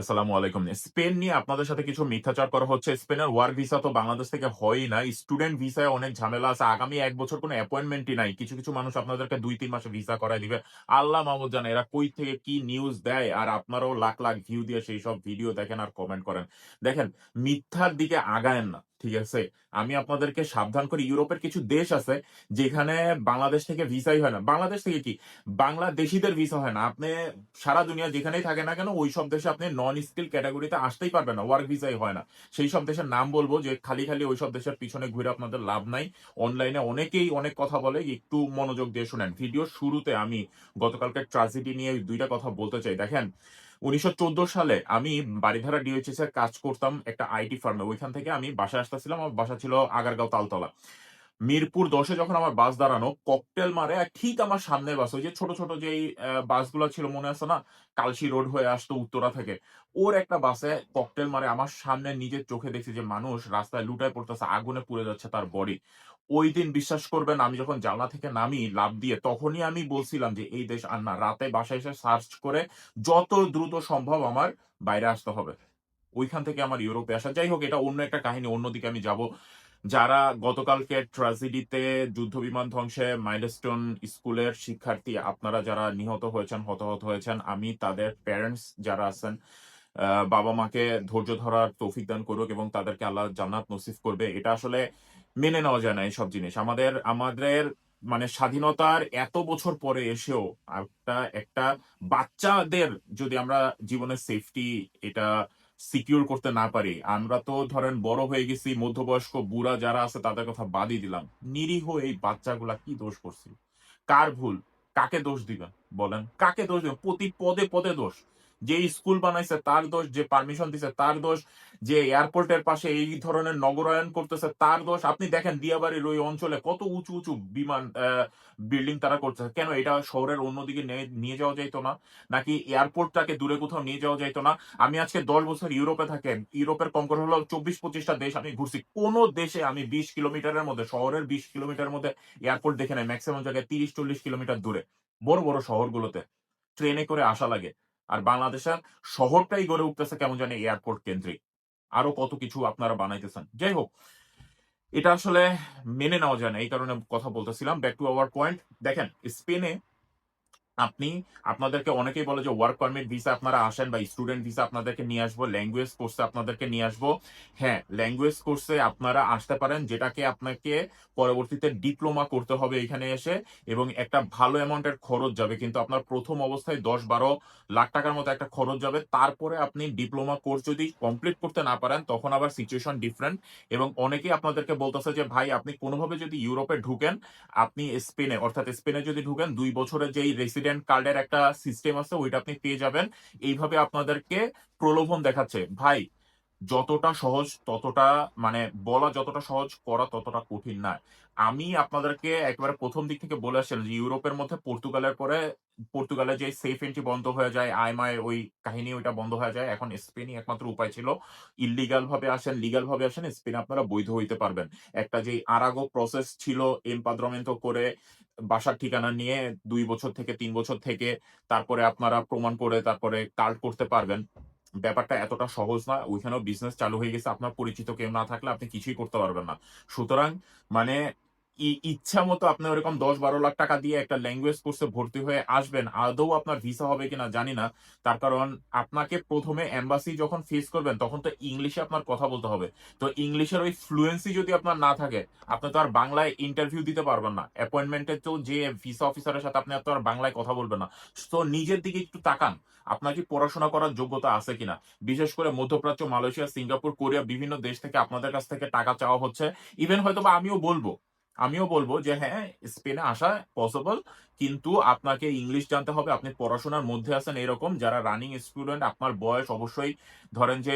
আসসালামু আলাইকুম। স্পেন নিয়ে আপনাদের সাথে কিছু মিথ্যাচার করা হচ্ছে। স্পেনের ওয়ার্ক ভিসা তো বাংলাদেশ থেকে হয়ই না। স্টুডেন্ট ভিসায় অনেক ঝামেলা আছে। আগামী এক বছর কোনো অ্যাপয়েন্টমেন্টই নাই। কিছু, কিছু মানুষ আপনাদেরকে ২-৩ মাসে ভিসা করায় দিবে। আল্লাহ মাহমুদ জানে এরা কই থেকে কি নিউজ দেয় আর আপনারাও লাখ, লাখ ভিউ দিয়ে সেই সব ভিডিও দেখেন আর কমেন্ট করেন। দেখেন মিথ্যার দিকে আগায়েন না। ঠিক আছে? আমি আপনাদেরকে সাবধান করি ইউরোপের কিছু দেশ আছে যেখানে বাংলাদেশ থেকে ভিসাই হয় না। বাংলাদেশ থেকে কি? বাংলাদেশিদের ভিসা হয় না। আপনি সারা দুনিয়া যেখানেই থাকে না কেন ওই সব দেশে আপনি নন স্কিল ক্যাটাগরিতে আসতেই পারবেন না। ওয়ার্ক ভিসাই হয় না। সেই সব দেশের নাম বলব যে খালি, খালি ওই সব দেশের পিছনে ঘুরে আপনাদের লাভ নাই। অনলাইনে অনেকেই অনেক কথা বলে। একটু মনোযোগ দিয়ে শুনেন। ভিডিও শুরুতে আমি গতকালকে ট্র্যাজেডি নিয়ে দুইটা কথা বলতে চাই। দেখেন ১৯১৪ সালে আমি বাড়িধারা ডিওএইচএস এর কাজ করতাম একটা আইটি ফার্মে। ওইখান থেকে আমি বাসায় আসতেছিলাম। আমার বাসা ছিল আগারগাঁও তালতলা। মিরপুর দশে যখন আমার বাস দাঁড়ানো, ককটেল মারে ঠিক আমার সামনের বাস ওই যে ছোট, ছোট যেই বাসগুলা ছিল মনে আছে না? কালশী রোড হয়ে আসতো উত্তরা থেকে। ওর একটা বাসে ককটেল মারে আমার সামনে নিজের চোখে দেখছি যে মানুষ রাস্তায় লুটায় পড়তেছে, আগুনে পুড়ে যাচ্ছে তার বডি। ওই দিন বিশ্বাস করবেন আমি যখন জানলা থেকে নামি লাফ দিয়ে তখনই আমি বলছিলাম যে এই দেশ আর না। রাতে বাসায় এসে সার্চ করে যত দ্রুত সম্ভব আমার বাইরে আসতে হবে। ওইখান থেকে আমার ইউরোপে আসা। যাই হোক এটা অন্য একটা কাহিনী। অন্যদিকে আমি যাব। যারা গতকালকে ট্র্যাজেডিতে যুদ্ধবিমান ধ্বংসে মাইলস্টোন স্কুলের শিক্ষার্থী আপনারা যারা নিহত হয়েছেন, হতাহত হয়েছেন, আমি তাদের প্যারেন্টস যারা আছেন আ বাবা-মাকে ধৈর্য ধরার তৌফিক দান করুক এবং তাদেরকে আল্লাহ জান্নাত নসিফ করবে। এটা আসলে মেনে নেওয়া যায় না এইসব জিনিস। আমাদের আমাদের মানে স্বাধীনতার এত বছর পরে এসেও একটা একটা বাচ্চাদের যদি আমরা জীবনের সেফটি এটা সিকিউর করতে না পারি, আমরা তো ধরেন বড় হয়ে গেছি, মধ্যবয়স্ক বুড়া যারা আছে তাদের কথা বাদই দিলাম। নিরীহ এই বাচ্চাগুলা কি দোষ করছিল? কার ভুল? কাকে দোষ দিবেন? বলেন। কাকে দোষ দিবেন? প্রতি পদে, পদে দোষ। যে স্কুল বানাইছে তার দোষ, যে পারমিশন দিছে তার দোষ, যে এয়ারপোর্টের পাশে এই ধরনের নগরায়ন করতেছে তার দোষ। আপনি দেখেন দিয়াবাড়ির ওই অঞ্চলে কত উঁচু, উঁচু বিমান বিল্ডিং তারা করতেছে। কেন এটা শহরের অন্যদিকে নিয়ে যাওয়া যাইত না? নাকি এয়ারপোর্টটাকে দূরে কোথাও নিয়ে যাওয়া যাইত না? আমি আজকে ১০ বছর ইউরোপে থাকেন। ইউরোপের কম করে হলেও ২৪-২৫ টা দেশ আমি ঘুরছি। কোন দেশে আমি ২০ কিলোমিটারের মধ্যে শহরের ২০ কিলোমিটারের মধ্যে এয়ারপোর্ট দেখে নাই। ম্যাক্সিমাম জায়গায় ৩০-৪০ কিলোমিটার দূরে। বড়, বড় শহরগুলোতে। ট্রেনে করে আসা লাগে। আর বাংলাদেশের শহরটাই গড়ে উঠতেছে কেমন জানি এয়ারপোর্ট কেন্দ্রিক। আরও কত কিছু আপনারা বানাইতেছেন। যাই হোক, এটা আসলে মেনে নেওয়া যায় না। এই কারণে কথা বলতেছিলাম। Back to our point. দেখেন স্পেনে আপনি আপনাদেরকে অনেকেই বলে যে ওয়ার্ক পারমিট ভিসা আপনারা আসেন বা স্টুডেন্ট ভিসা আপনাদেরকে নিয়ে আসব, ল্যাঙ্গুয়েজ কোর্সে আপনাদেরকে নিয়ে আসব। হ্যাঁ, ল্যাঙ্গুয়েজ কোর্সে আপনারা আসতে পারেন যেটাকে আপনাকে পরবর্তীতে ডিপ্লোমা করতে হবে এখানে এসে এবং একটা ভালো অ্যামাউন্টের খরচ যাবে। কিন্তু আপনার প্রথম অবস্থায় দশ বারো লাখ টাকার মতো একটা খরচ যাবে। তারপরে আপনি ডিপ্লোমা কোর্স যদি কমপ্লিট করতে না পারেন তখন আবার সিচুয়েশন ডিফারেন্ট এবং অনেকেই আপনাদেরকে বলতেছে যে ভাই আপনি কোনোভাবে যদি ইউরোপে ঢুকেন, আপনি স্পেনে অর্থাৎ স্পেনে যদি ঢুকেন দুই বছরের যেই রেসিডেন্ট কার্ডের একটা সিস্টেম আছে, ওইটা আপনি পেয়ে যাবেন। এইভাবে আপনাদেরকে প্রলোভন দেখাচ্ছে। ভাই, যতটা সহজ, ততটা মানে বলা যতটা সহজ, করা ততটা কঠিন না। আমি আপনাদেরকে একবারে প্রথম দিক থেকে বলে আসছিলাম যে, ইউরোপের মধ্যে পর্তুগালের পরে পর্তুগালে যে সেফ এন্ট্রি বন্ধ হয়ে যায়, আয়-মায় ওই কাহিনী ওইটা বন্ধ হয়ে যায়। এখন স্পেনই একমাত্র উপায় ছিল। ইল্লিগাল ভাবে আসেন, লিগাল ভাবে আসেন, স্পেন আপনারা বৈধ হইতে পারবেন। একটা যে আরাগো প্রসেস ছিল এমপাদ্রমেন্টো করে বাসার ঠিকানা নিয়ে দুই বছর থেকে তিন বছর থেকে তারপরে আপনারা প্রমাণ করে তারপরে কার্ড করতে পারবেন। ব্যাপারটা এতটা সহজ না। ওইখানেও বিজনেস চালু হয়ে গেছে। আপনার পরিচিত কেউ না থাকলে আপনি কিছুই করতে পারবেন না। সুতরাং মানে ই ইচ্ছামত আপনি ওরকম দশ বারো লাখ টাকা দিয়ে একটা ল্যাঙ্গুয়েজ কোর্সে ভর্তি হয়ে আসবেন। আদৌ আপনার ভিসা হবে কিনা জানি না। তার কারণ আপনাকে ১ম এ এম্বাসি যখন ফেস করবেন তখন তো ইংলিশে আপনার কথা বলতে হবে। তো ইংলিশের ওই ফ্লুয়েন্সি যদি আপনার না থাকে, আপনি তো আর বাংলায় ইন্টারভিউ দিতে পারবেন না। অ্যাপয়েন্টমেন্টে তো যে ভিসা অফিসারের সাথে আপনি তো আর বাংলায় কথা বলবেন না। তো নিজের দিকে একটু তাকান। আপনার কি পড়াশোনা করার যোগ্যতা আছে কিনা? বিশেষ করে মধ্যপ্রাচ্য, মালয়েশিয়া, সিঙ্গাপুর, কোরিয়া বিভিন্ন দেশ থেকে আপনাদের কাছ থেকে টাকা চাওয়া হচ্ছে। ইভেন হয়তো বা আমিও বলব আমিও বলব যে হ্যাঁ, স্পেনে আসা পসিবল। কিন্তু আপনাকে ইংলিশ জানতে হবে। আপনি পড়াশোনার মধ্যে আছেন এরকম যারা রানিং স্টুডেন্ট আপনার বয়স অবশ্যই ধরেন যে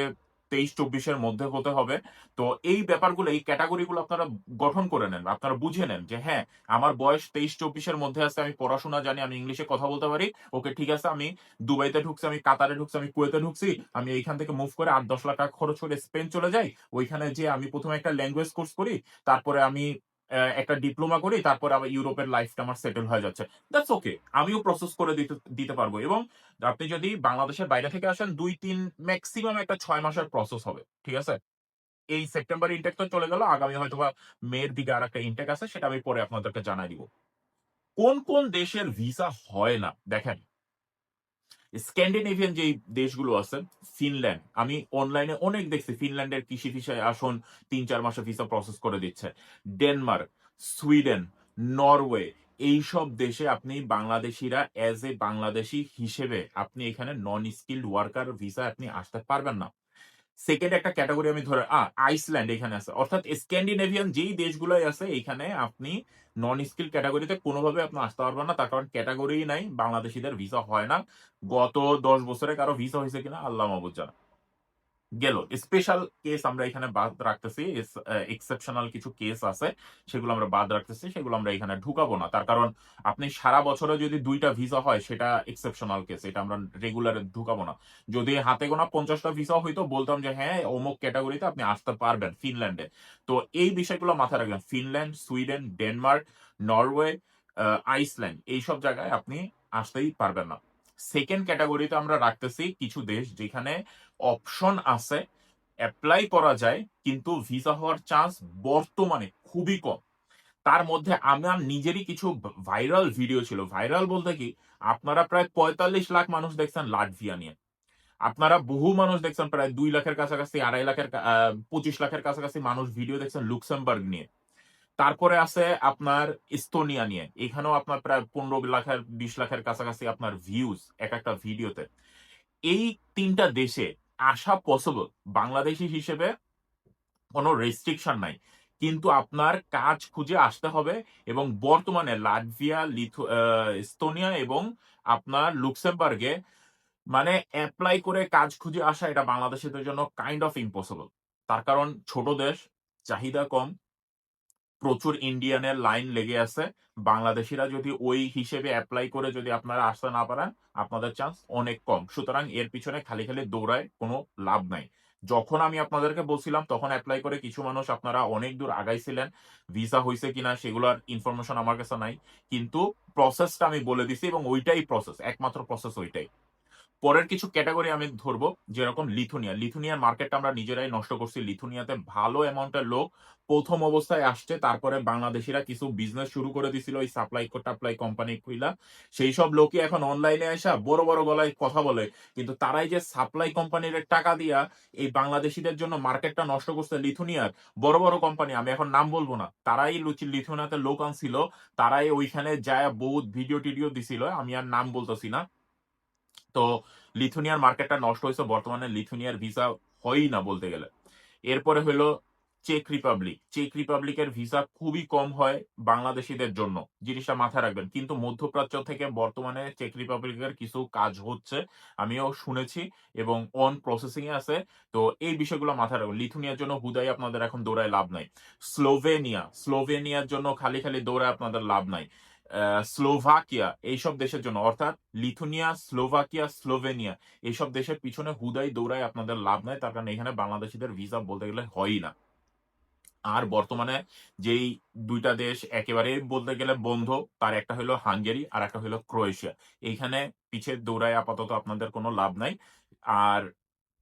তেইশ চব্বিশের মধ্যে হতে হবে। তো এই ব্যাপারগুলো এই ক্যাটেগরি গুলো আপনারা গঠন করে নেন। আপনারা বুঝে নেন যে হ্যাঁ, আমার বয়স তেইশ চব্বিশের মধ্যে আছে। আমি পড়াশোনা জানি, আমি ইংলিশে কথা বলতে পারি। ওকে ঠিক আছে আমি দুবাইতে ঢুকছি, আমি কাতারে ঢুকছি, আমি কুয়েতে ঢুকছি। আমি এইখান থেকে মুভ করে আট দশ লাখ টাকা খরচ করে স্পেন চলে যাই। ওইখানে যেয়ে আমি প্রথমে একটা ল্যাঙ্গুয়েজ কোর্স করি। তারপরে আমি একটা ডিপ্লোমা করি তারপর আবার ইউরোপের লাইফটা আমার সেটেল হয়ে যাচ্ছে। That's okay. আমিও প্রসেস করে দিতে দিতে পারব এবং আপনি যদি বাংলাদেশের বাইরে থেকে আসেন দুই তিন ম্যাক্সিমাম একটা ছয় মাসের প্রসেস হবে। ঠিক আছে? এই সেপ্টেম্বর ইনটেক তো চলে গেল। আগামী হয়তোবা মের দিকে আর একটা ইনটেক আছে সেটা আমি পরে আপনাদেরকে জানায় দিব। কোন, কোন দেশের ভিসা হয় না? দেখেন স্ক্যান্ডিনেভিয়ান যেই দেশগুলো আছে, ফিনল্যান্ড। আমি অনলাইনে অনেক দেখছি ফিনল্যান্ডের কৃষি ভিসায় আসন তিন চার মাসে ভিসা প্রসেস করে দিচ্ছে। ডেনমার্ক, সুইডেন, নরওয়ে এইসব দেশে আপনি বাংলাদেশিরা অ্যাজ এ বাংলাদেশি হিসেবে আপনি এখানে নন স্কিল্ড ওয়ার্কার ভিসা আপনি আসতে পারবেন না। সেকেন্ড একটা ক্যাটাগরি আমি ধরে আইসল্যান্ড এখানে আছে। অর্থাৎ স্ক্যান্ডিনেভিয়ান যেই দেশগুলোই আছে, এখানে আপনি নন স্কিল ক্যাটাগরিতে কোনোভাবে আপনি আসতে পারবেন না। তার কারণ ক্যাটাগরি নাই। বাংলাদেশিদের ভিসা হয় না। গত ১০ বছরে কারও ভিসা হয়েছে কিনা, আল্লাহ মাহবুব জানে। গেল। স্পেশাল কেস আমরা এখানে বাদ রাখতেছি। এক্সেপশনাল কিছু কেস আছে। সেগুলো আমরা বাদ রাখতেছি। সেগুলো আমরা এখানে ঢুকাবো না। তার কারণ আপনি সারা বছরে যদি দুইটা ভিসা হয় সেটা এক্সেপশনাল কেস। এটা আমরা রেগুলার ঢুকাবো না। যদি হাতে গোনা ৫০ টা ভিসাও হইতো বলতাম যে হ্যাঁ, অমুক ক্যাটাগরিতে আপনি আসতে পারবেন ফিনল্যান্ডে। তো এই বিষয়গুলো মাথায় রাখবেন। Finland, Sweden, Denmark, Norway, Iceland এইসব জায়গায় আপনি আসতেই পারবেন না। সেকেন্ড ক্যাটাগরিতে আমরা রাখতেছি কিছু দেশ যেখানে অপশন আছে, অ্যাপ্লাই করা যায় কিন্তু ভিসা হওয়ার চান্স বর্তমানে খুবই কম। তার মধ্যে আমার নিজেরই কিছু ভাইরাল ভিডিও ছিল। ভাইরাল বলতে কি আপনারা প্রায় ৪৫ লাখ মানুষ দেখছেন লাটভিয়া নিয়ে। আপনারা বহু মানুষ দেখছেন প্রায় দুই লাখের কাছাকাছি ২.৫ লাখের ২৫ লাখের কাছাকাছি মানুষ ভিডিও দেখছেন লুক্সেমবার্গ নিয়ে। তারপরে আছে আপনার এস্তোনিয়া নিয়ে। এখানেও আপনার প্রায় ১৫ লাখের ২০ লাখের কাছাকাছি আপনার ভিউজ এক একটা ভিডিওতে। এই তিনটা দেশে আসা পসিবল। বাংলাদেশি হিসেবে কোন রেস্ট্রিকশন নাই। কিন্তু আপনার কাজ খুঁজে আসতে হবে এবং বর্তমানে লাটভিয়া, লিথু ইস্তোনিয়া এবং আপনার লুক্সেমবার্গে মানে অ্যাপ্লাই করে কাজ খুঁজে আসা এটা বাংলাদেশিদের জন্য কাইন্ড অফ ইম্পসিবল। তার কারণ ছোট দেশ, চাহিদা কম। প্রচুর ইন্ডিয়ানের লাইন লেগে আছে। বাংলাদেশিরা যদি ওই হিসেবে অ্যাপ্লাই করে যদি আপনারা আসতে না পারেন, আপনাদের চান্স অনেক কম। সুতরাং এর পিছনে খালি, খালি দৌড়ায় কোনো লাভ নাই। যখন আমি আপনাদেরকে বলছিলাম তখন অ্যাপ্লাই করে কিছু মানুষ আপনারা অনেক দূর আগাইছিলেন। ভিসা হয়েছে কিনা সেগুলোর ইনফরমেশন আমার কাছে নাই। কিন্তু প্রসেসটা আমি বলে দিছি এবং ওইটাই প্রসেস। একমাত্র প্রসেস ওইটাই। পরের কিছু ক্যাটাগরি আমি ধরবো যেরকম লিথুনিয়া। লিথুনিয়ার মার্কেটটা আমরা নিজেরাই নষ্ট করছি। লিথুনিয়াতে ভালো অ্যামাউন্টের লোক প্রথম অবস্থায় আসছে। তারপরে বাংলাদেশিরা কিছু বিজনেস শুরু করে দিছিল ওই সাপ্লাই টাপ্লাই কোম্পানি খুইলা। সেইসব লোকই এখন অনলাইনে আইসা বড়, বড় গলায় কথা বলে। কিন্তু তারাই যে সাপ্লাই কোম্পানির টাকা দিয়া এই বাংলাদেশিদের জন্য মার্কেটটা নষ্ট করছে লিথুনিয়ার বড়, বড় কোম্পানি আমি এখন নাম বলব না। তারাই লুচি লিথুনিয়াতে লোক আনছিল। তারাই ওইখানে যায়া বহুত ভিডিও-টিডিও দিছিল। আমি আর নাম বলতেছি না। তো লিথুনিয়ার মার্কেটটা নষ্ট হইছে। বর্তমানে লিথুনিয়ার ভিসা হয়ই না বলতে গেলে। এরপরে হইল চেক রিপাবলিক। চেক রিপাবলিকের ভিসা খুবই কম হয় বাংলাদেশীদের জন্য। জিনিসটা মাথায় রাখবেন। কিন্তু মধ্যপ্রাচ্য থেকে বর্তমানে চেক রিপাবলিকের কিছু কাজ হচ্ছে। আমিও শুনেছি এবং অন প্রসেসিং এ আছে। তো এই বিষয়গুলো মাথায় রাখবেন। লিথুনিয়ার জন্য হুদাই আপনাদের এখন দৌড়ায় লাভ নাই। স্লোভেনিয়া, স্লোভেনিয়ার জন্য খালি, খালি দৌড়ায় আপনাদের লাভ নাই। স্লোভাকিয়া এইসব দেশের জন্য অর্থাৎ লিথুনিয়া, স্লোভাকিয়া, স্লোভেনিয়া এইসব দেশের পিছনে হুদাই দৌড়ায় আপনাদের লাভ নাই। তার কারণ এখানে বাংলাদেশীদের ভিসা বলতে গেলে হয়ই না। আর বর্তমানে যেই দুইটা দেশ একেবারেই বলতে গেলে বন্ধ তার একটা হইল হাঙ্গেরি আর একটা হইল ক্রোয়েশিয়া। এইখানে পিছে দৌড়ায় আপাতত আপনাদের কোনো লাভ নাই। আর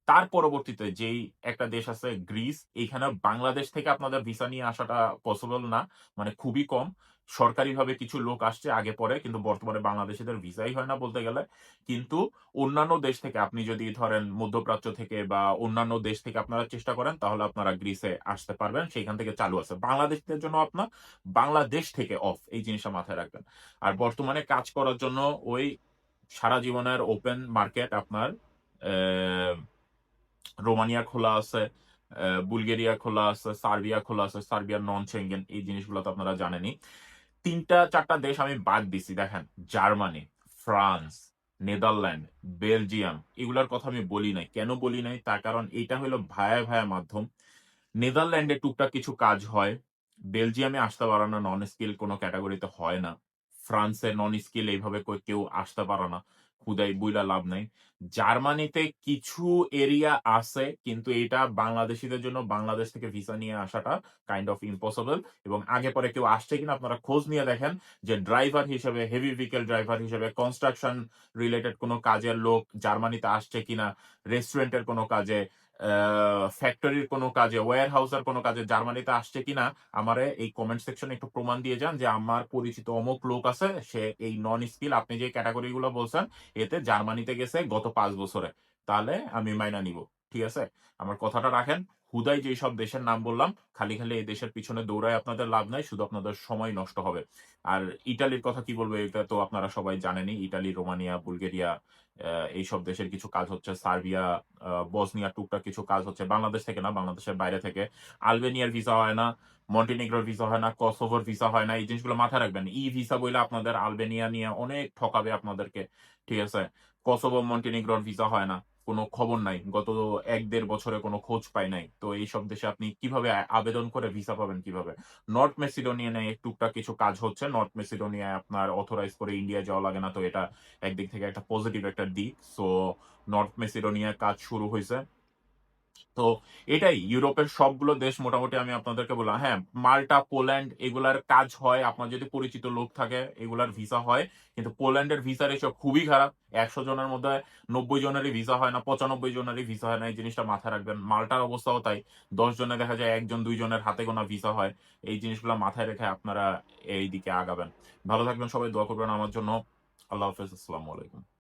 তার পরবর্তীতে যেই একটা দেশ আছে গ্রিস। এইখানে বাংলাদেশ থেকে আপনাদের ভিসা নিয়ে আসাটা পসিবল না। মানে খুবই কম। সরকারিভাবে কিছু লোক আসছে আগে পরে কিন্তু বর্তমানে বাংলাদেশীদের ভিসাই হয় না বলতে গেলে। কিন্তু অন্যান্য দেশ থেকে আপনি যদি ধরেন মধ্যপ্রাচ্য থেকে বা অন্যান্য দেশ থেকে আপনারা চেষ্টা করেন তাহলে আপনারা গ্রিসে আসতে পারবেন। সেখান থেকে চালু আছে। বাংলাদেশীদের জন্য আপনার বাংলাদেশ থেকে অফ এই জিনিসটা মাথায় রাখবেন। আর বর্তমানে কাজ করার জন্য ওই সারা জীবনের ওপেন মার্কেট আপনার রোমানিয়া খোলা আছে, বুলগেরিয়া খোলা আছে, সার্বিয়া খোলা আছে। সার্বিয়া নন সেঙ্গেন এই জিনিসগুলো তো আপনারা জানেনই। ৩ টা ৪ টা দেশ আমি বাদ দিছি দেখেন। জার্মানি, ফ্রান্স, নেদারল্যান্ড, বেলজিয়াম এগুলার কথা আমি বলি নাই। কেন বলি নাই? তার কারণ এটা হলো ভায়া, ভায়া মাধ্যম। নেদারল্যান্ডে টুকটাক কিছু কাজ হয়। বেলজিয়ামে আসতে পারে না নন স্কিল কোনো ক্যাটাগরিতে হয় না। ফ্রান্সে নন স্কিল এইভাবে কেউ আসতে পারে না। হুদাই বুইলা লাভ নাই। জার্মানিতে কিছু এরিয়া আছে, কিন্তু এটা বাংলাদেশীদের জন্য বাংলাদেশ থেকে ভিসা নিয়ে আসাটা কাইন্ড অফ ইম্পসিবল এবং আগে পরে কেউ আসছে কিনা আপনারা খোঁজ নিয়ে দেখেন যে ড্রাইভার হিসেবে হেভি ভেহিকল ড্রাইভার হিসেবে কনস্ট্রাকশন রিলেটেড কোনো কাজের লোক জার্মানিতে আসছে কিনা রেস্টুরেন্টের কোনো কাজে ফ্যাক্টরির কোনো কাজে ওয়ার হাউসের কোনো কাজে জার্মানিতে আসছে কিনা, আমারে এই কমেন্ট সেকশনে একটু প্রমাণ দিয়ে যান যে আমার পরিচিত অমুক লোক আছে, সে এই নন স্কিল আপনি যে ক্যাটাগরি গুলো বলছেন, এতে জার্মানিতে গেছে গত পাঁচ বছরে। তাহলে আমি মাইনা নিব। ঠিক আছে? আমার কথাটা রাখেন। হুদাই যেই সব দেশের নাম বললাম, খালি খালি এই দেশের পিছনে দৌড়ায় আপনাদের লাভ নাই, শুধু আপনাদের সময় নষ্ট হবে। আর ইটালির কথা কি বলব, এটা তো আপনারা সবাই জানেনই, ইটালি, রোমানিয়া, বুলগেরিয়া এইসব দেশের কিছু কাজ হচ্ছে। সার্বিয়া বসনিয়া, টুকটাক কিছু কাজ হচ্ছে। বাংলাদেশ থেকে না, বাংলাদেশের বাইরে থেকে। আলবেনিয়ার ভিসা হয় না, মন্টিনিগ্রোর ভিসা হয় না, কসোভোর ভিসা হয় না, এই জিনিসগুলো মাথায় রাখবেন। ই ভিসা বইলে আপনাদের আলবেনিয়া নিয়ে অনেক ঠকাবে আপনাদেরকে, ঠিক আছে? কসোভো, মন্টিনিগ্রোর ভিসা হয় না। কোনো খবর নাই। গত এক দেড় বছরে কোনো খোঁজ পাই নাই। তো এইসব দেশে আপনি কীভাবে আবেদন করে ভিসা পাবেন কীভাবে? নর্থ মেসিডোনিয়ায় টুকটাক কিছু কাজ হচ্ছে। নর্থ মেসিডোনিয়ায় আপনার অথরাইজ করে ইন্ডিয়া যাওয়া লাগে না, তো এটা একদিক থেকে একটা পজিটিভ একটা দিক। সো নর্থ মেসিডোনিয়ায় কাজ শুরু হয়েছে তো এটাই ইউরোপের সবগুলো দেশ মোটামুটি আমি আপনাদেরকে বললাম। হ্যাঁ মাল্টা, পোল্যান্ড এগুলার কাজ হয়। আপনার যদি পরিচিত লোক থাকে, এগুলার ভিসা হয়। কিন্তু পোল্যান্ডের ভিসা রেশিও খুবই খারাপ। একশো জনের মধ্যে নব্বই জনেরই ভিসা হয় না, পঁচানব্বই জনেরই ভিসা হয় না। এই জিনিসটা মাথায় রাখবেন। মাল্টার অবস্থাও তাই। দশ জনে দেখা যায় একজন দুইজনের হাতে গোনা ভিসা হয়। এই জিনিসগুলো মাথায় রেখে আপনারা এই দিকে আগাবেন। ভালো থাকবেন সবাই, দোয়া করবেন আমার জন্য। আল্লাহ হাফেজ, আসসালামু আলাইকুম।